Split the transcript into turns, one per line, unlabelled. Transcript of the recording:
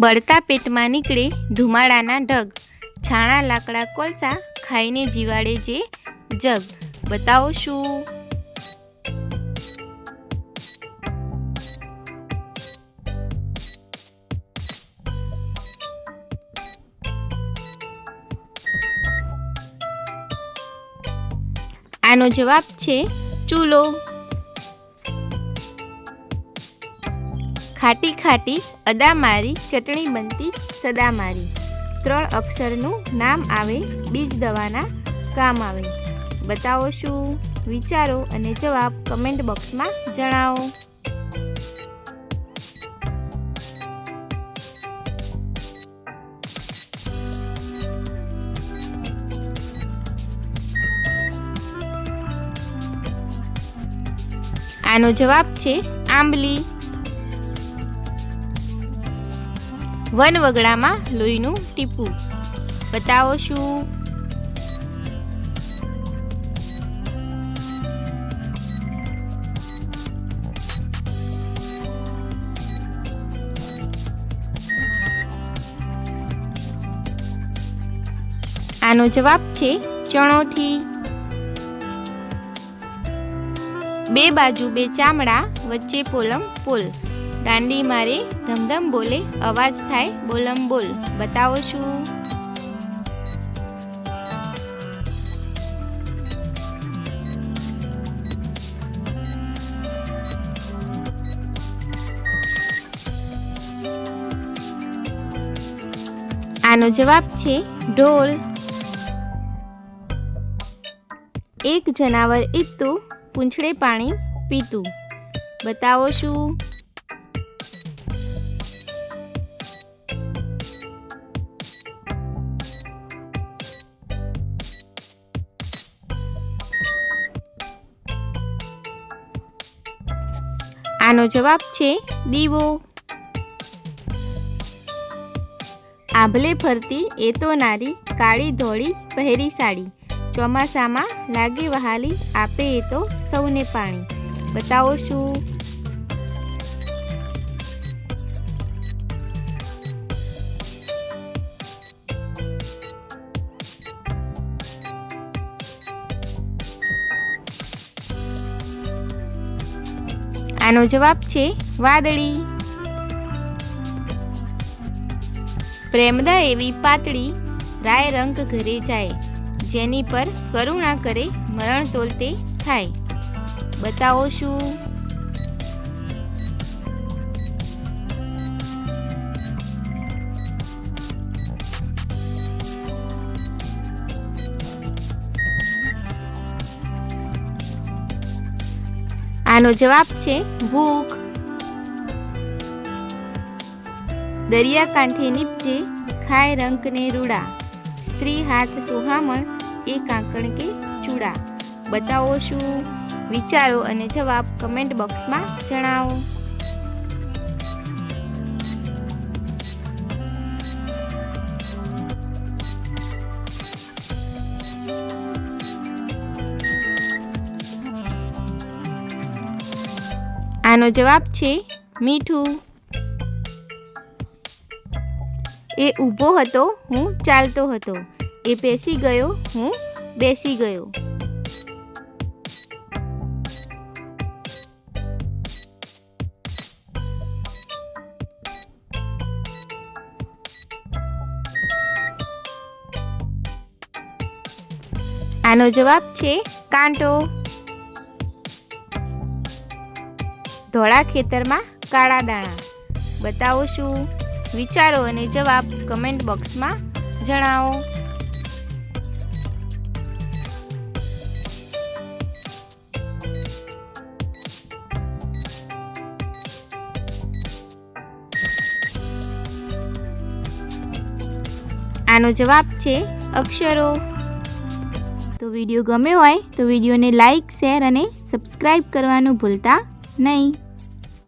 બળતા પેટમાં નીકળે ધુમાડાના ઢગ. છાણા લાકડા કોલસા ખાઈને જીવાડે જે જગ. બતાવો શું? આનો જવાબ છે ચૂલો. ખાટી ખાટી અદા મારી ચટણી બનતી સદા મારી ત્રણ અક્ષરનું નામ આવે, બીજ દવાના કામ આવે. બતાવો શું? વિચારો અને જવાબ કમેન્ટ બોક્સમાં જણાવો. આનો જવાબ છે, આંબલી. વન વગડામાં લોહીનું ટીપું. બતાવો શું? આનો જવાબ છે ચણોથી બે બાજુ બે ચામડા, વચ્ચે પોલમ પોલ. દાંડી મારે ધમધમ બોલે, અવાજ થાય, બોલમ બોલ, બતાવો શું? આનો જવાબ છે, ઢોલ. એક જનાવર ઈતું પૂંછડે પાણી પીતું. બતાવો શું? આનો જવાબ છે દીવો. આભલે ફરતી એ તો નારી કાળી ધોળી પહેરી સાડી. ચોમાસામાં લાગે વહાલી આપે એ તો સૌને પાણી. બતાવો શું? આનો જવાબ છે વાદળી. પ્રેમદા એવી પાતળી રાય રંગ ઘરે જાય, જેની પર કરુણા કરે, મરણ તોલતે થાય. બતાવો શું? આનો જવાબ છે ભૂખ. દરિયાકાંઠે નીપજે ખાય રંકને રૂડા. સ્ત્રી હાથ સુહામણ એ કાંકણ કે ચૂડા. બતાવો શું? વિચારો અને જવાબ કમેન્ટ બોક્સમાં જણાવો. આનો જવાબ છે મીઠું. એ ઊભો હતો, હું ચાલતો હતો. એ બેસી ગયો, હું બેસી ગયો. આનો જવાબ છે કાંટો. ધોળા ખેતરમાં કાળા દાણા. બતાવો શું વિચારો અને જવાબ કમેન્ટ બોક્સમાં જણાવો. આનો જવાબ છે અક્ષરો. તો વીડિયો ગમ્યો હોય તો વિડીયોને લાઈક શેર અને સબસ્ક્રાઈબ કરવાનું ભૂલતા નહીં.